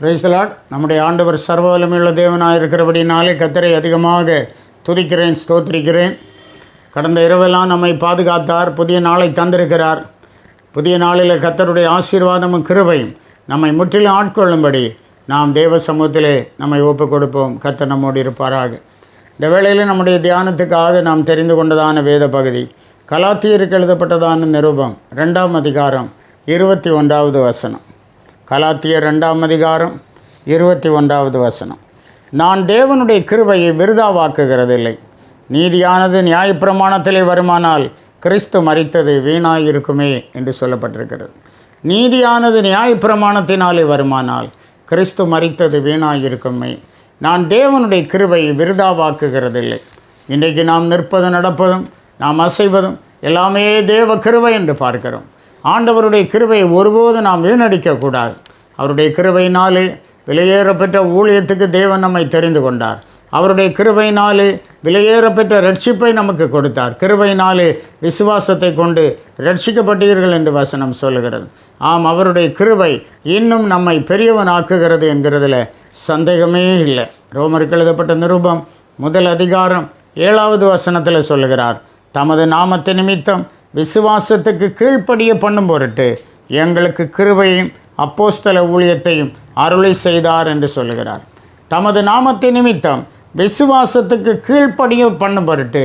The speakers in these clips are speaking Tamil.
பிரைசலாட் நம்முடைய ஆண்டவர் சர்வ வலிமையுள்ள தேவனாக இருக்கிறபடினாலே கத்தரை அதிகமாக துதிக்கிறேன் ஸ்தோத்திரிக்கிறேன். கடந்த இரவெல்லாம் நம்மை பாதுகாத்தார் புதிய நாளை தந்திருக்கிறார். புதிய நாளில் கத்தருடைய ஆசீர்வாதமும் கிருபையும் நம்மை முற்றிலும் ஆட்கொள்ளும்படி நாம் தேவ சமூகத்திலே நம்மை ஒப்பு கொடுப்போம் கத்தர் நம்மோடு இருப்பாராக. இந்த வேளையில் நம்முடைய தியானத்துக்காக நாம் தெரிந்து கொண்டதான வேத பகுதி கலாத்தியருக்கு எழுதப்பட்டதான நிருபம் ரெண்டாம் அதிகாரம் இருபத்தி ஒன்றாவது வசனம். கலாத்தியர் ரெண்டாம் அதிகாரம் இருபத்தி ஒன்றாவது வசனம். நான் தேவனுடைய கிருபையை விருதாவாக்குகிறதில்லை. நீதியானது நியாயப்பிரமாணத்திலே வருமானால் கிறிஸ்து மறித்தது வீணாயிருக்குமே என்று சொல்லப்பட்டிருக்கிறது. நீதியானது நியாயப்பிரமாணத்தினாலே வருமானால் கிறிஸ்து மறித்தது வீணாயிருக்குமே. நான் தேவனுடைய கிருபையை விருதாவாக்குகிறதில்லை. இன்றைக்கு நாம் நிற்பதும் நடப்பதும் நாம் அசைவதும் எல்லாமே தேவ கிருவை என்று பார்க்கிறோம். ஆண்டவருடைய கிருபையை ஒருபோது நாம் வீணடிக்கக்கூடாது. அவருடைய கிருபையினாலே விலையேறப்பெற்ற ஊழியத்துக்கு தேவன் நம்மை தெரிந்து கொண்டார். அவருடைய கிருபையினாலே விலையேறப்பெற்ற ரட்சிப்பை நமக்கு கொடுத்தார். கிருபையினாலே விசுவாசத்தை கொண்டு ரட்சிக்கப்பட்டீர்கள் என்று வசனம் சொல்லுகிறது. ஆம் அவருடைய கிருபை இன்னும் நம்மை பெரியவனாக்குகிறது என்கிறதுல சந்தேகமே இல்லை. ரோமருக்கு எழுதப்பட்ட நிருபம் முதல் அதிகாரம் ஏழாவது வசனத்தில் சொல்லுகிறார் தமது நாமத்தை நிமித்தம் விசுவாசத்துக்கு கீழ்ப்படிய பண்ணும் பொருட்டு எங்களுக்கு கிருபையும் அப்போஸ்தல ஊழியத்தையும் அருளை செய்தார் என்று சொல்லுகிறார். தமது நாமத்தை நிமித்தம் விசுவாசத்துக்கு கீழ்ப்படிய பண்ணும் பொருட்டு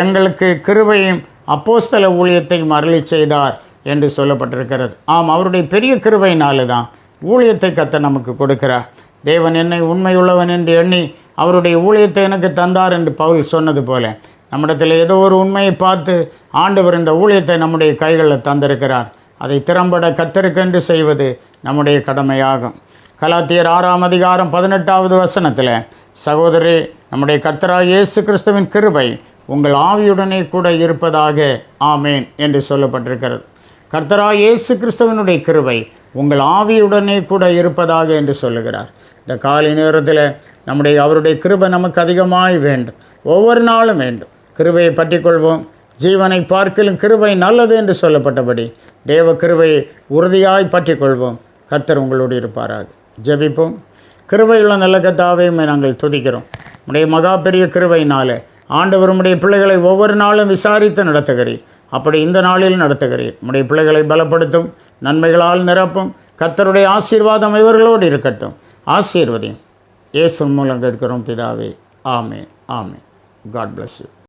எங்களுக்கு கிருபையும் அப்போஸ்தல ஊழியத்தையும் அருளி செய்தார் என்று சொல்லப்பட்டிருக்கிறது. ஆம் அவருடைய பெரிய கிருபையினாலே தான் ஊழியத்தை கத்த நமக்கு கொடுக்கிறார். தேவன் என்னை உண்மையுள்ளவன் என்று எண்ணி அவருடைய ஊழியத்தை எனக்கு தந்தார் என்று பவுல் சொன்னது போல நம்மிடத்தில் ஏதோ ஒரு உண்மையை பார்த்து ஆண்டவர் இந்த ஊழியத்தை நம்முடைய கைகளில் தந்திருக்கிறார். அதை திறம்பட கத்திருக்கென்று செய்வது நம்முடைய கடமையாகும். கலாத்தியர் ஆறாம் அதிகாரம் பதினெட்டாவது வசனத்தில் சகோதரி நம்முடைய கர்த்தராக இயேசு கிறிஸ்துவின் கிருபை உங்கள் ஆவியுடனே கூட இருப்பதாக ஆமேன் என்று சொல்லப்பட்டிருக்கிறது. கர்த்தராக இயேசு கிறிஸ்துவனுடைய கிருபை உங்கள் ஆவியுடனே கூட இருப்பதாக என்று சொல்லுகிறார். இந்த காலை நேரத்தில் நம்முடைய அவருடைய கிருபை நமக்கு அதிகமாய் வேண்டும். ஒவ்வொரு நாளும் வேண்டும். கிருபையை பற்றிக்கொள்வோம். ஜீவனை பார்க்கிலும் கிருபை நல்லது என்று சொல்லப்பட்டபடி தேவ கிருபையை உறுதியாய் பற்றிக்கொள்வோம். கர்த்தர் உங்களோடு இருப்பாராக. ஜெபிப்போம். கிருபையுள்ள நல்ல கத்தாவையுமே நாங்கள் துதிக்கிறோம். உடைய மகா பெரிய கிருபையினாலே ஆண்டவர் உடைய பிள்ளைகளை ஒவ்வொரு நாளும் விசாரித்து நடத்துகிறீர். அப்படி இந்த நாளில் நடத்துகிறீர். உடைய பிள்ளைகளை பலப்படுத்தும் நன்மைகளால் நிரப்பும் கர்த்தருடைய ஆசீர்வாதம் இவர்களோடு இருக்கட்டும். ஆசீர்வதியும். இயேசு மூலம் கேட்கிறோம் பிதாவே. ஆமே ஆமே காட் பிளஸ் யூ